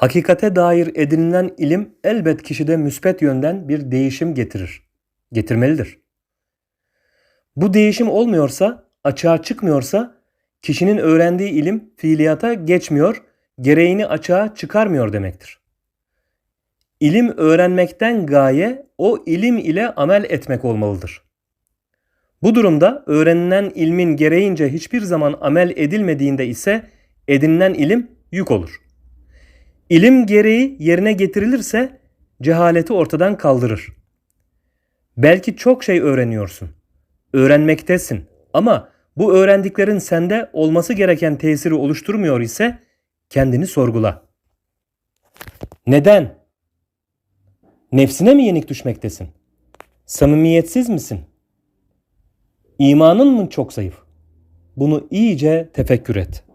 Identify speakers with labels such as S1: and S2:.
S1: Hakikate dair edinilen ilim elbet kişide müspet yönden bir değişim getirir. Getirmelidir. Bu değişim olmuyorsa, açığa çıkmıyorsa kişinin öğrendiği ilim fiiliyata geçmiyor, gereğini açığa çıkarmıyor demektir. İlim öğrenmekten gaye o ilim ile amel etmek olmalıdır. Bu durumda öğrenilen ilmin gereğince hiçbir zaman amel edilmediğinde ise edinilen ilim yük olur. İlim gereği yerine getirilirse cehaleti ortadan kaldırır. Belki çok şey öğreniyorsun. Öğrenmektesin ama bu öğrendiklerin sende olması gereken tesiri oluşturmuyor ise kendini sorgula. Neden? Nefsine mi yenik düşmektesin? Samimiyetsiz misin? İmanın mı çok zayıf? Bunu iyice tefekkür et.